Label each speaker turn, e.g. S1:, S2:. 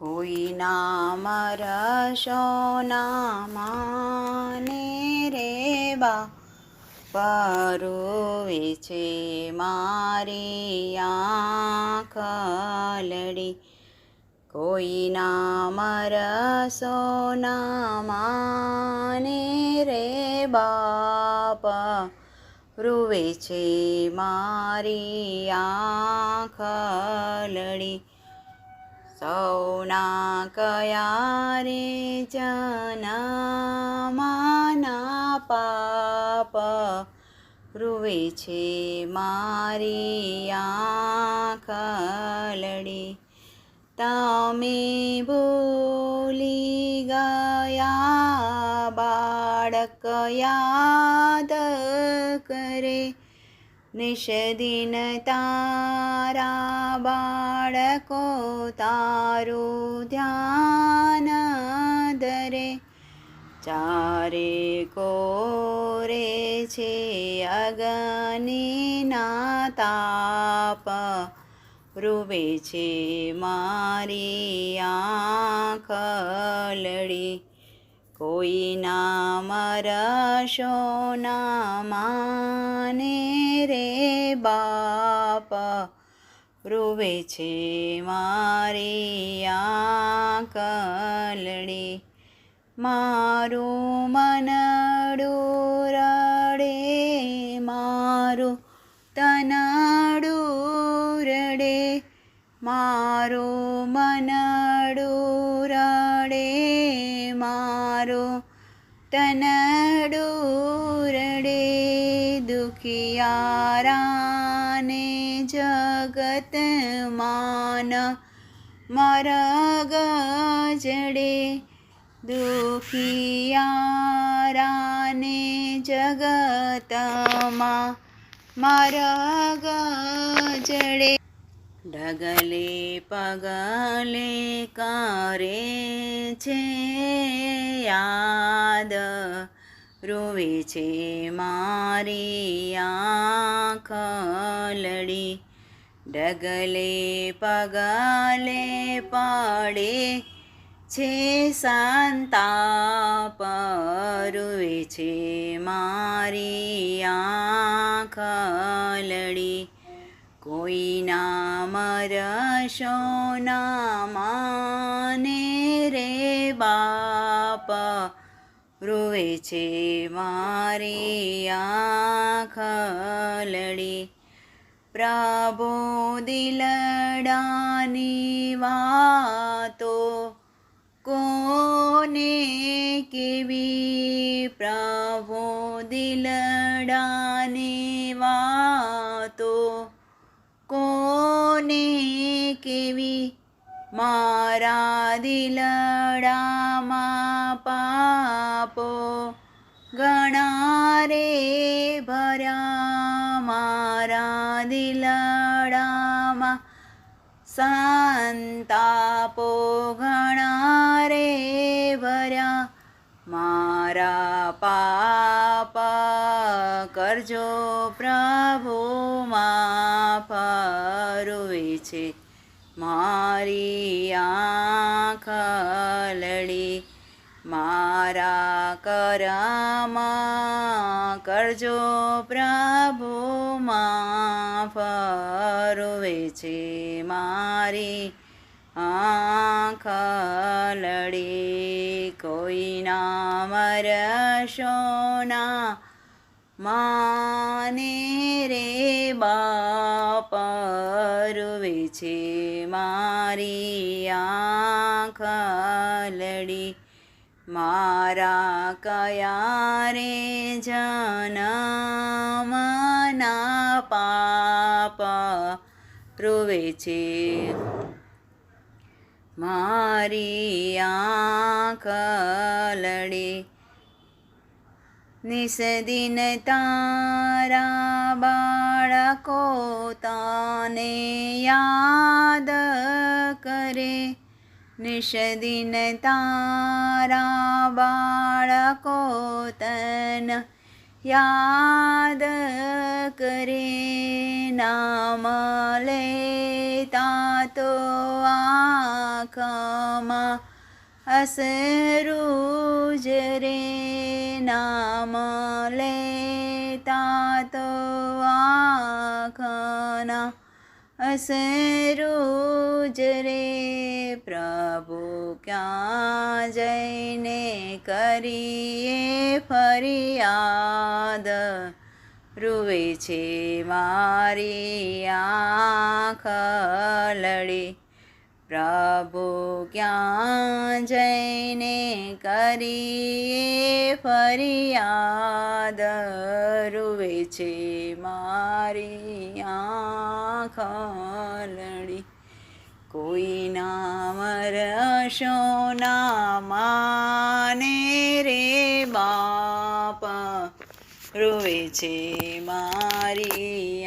S1: કોઈના મરશો ના માને રે બા પરુવે છે મારી આંખલડી કોઈના મરસો ના માને રે બાપ રુવે છે મારી આંખલડી સૌના કયા રે જનામાના પાપ રૂવે છે મારી આંખલડી તમે ભૂલી ગયા બાળક યાદ કરે નિષદિન તારા બાળકો તારું ધ્યાન ધરે. ચારે કોરે છે અગનીના તાપ. રૂવે છે મારી આંખ લડી. કોઈના મરશો ના માને રે બાપ. રૂવે છે મારી આંકલડી મારું મનડું રડે મારું તનાડું રડે મારું મનડું રડે મારું તનડું રડે દુખિયારાને જગત માન મારા જડે દુખિયારાને જગતમાં મારા જડે ડગલે પગલે કરે છે યાદ રોવે છે મારી આંખલડી ડગલે પગલે પાડે છે સંતાપ પરુવે છે મારી આંખલડી કોઈના મરશો ના માને રે બાપ, રુવે છે મારી આંખલડી પ્રભુ દિલડાની વાતો કોને કેવી પ્રભુ દિલડાની વાતો કોને કેવી મારા દિલડામાં પાપો ઘણા દિલડામાં સંતાપો ઘણા રે ભર્યા મારા પાપ કરજો પ્રભુ માફ છે મારી આંખલડી મારા કરામાં કરજો પ્રભુ, માફ રૂવે છે મારી આંખલડી કોઈના મરશો ના માને રે બાપ રૂવે છે મારી આંખલડી મારા કયા રે જનમના પાપ રોવે છે. મારી આંખ લડે, નિસદિન તારા બાળકો તને યાદ કરે. નિષદિન તારા બાળકો તન યાદ કરે નામ લેતા તો આંખમાં અસરું જ રે નામ લેતા તો આંખના અસરું જ રે પ્રભુ ક્યાં જઈને કરીએ ફરિયાદ? રૂવે છે મારી આંખ લડી. પ્રભુ ક્યાં જઈને કરીએ ફરિયાદ? રૂવે છે મારી આંખ લડી. કોઈ નામ રશો ના માને રે બાપા રોવે છે મારી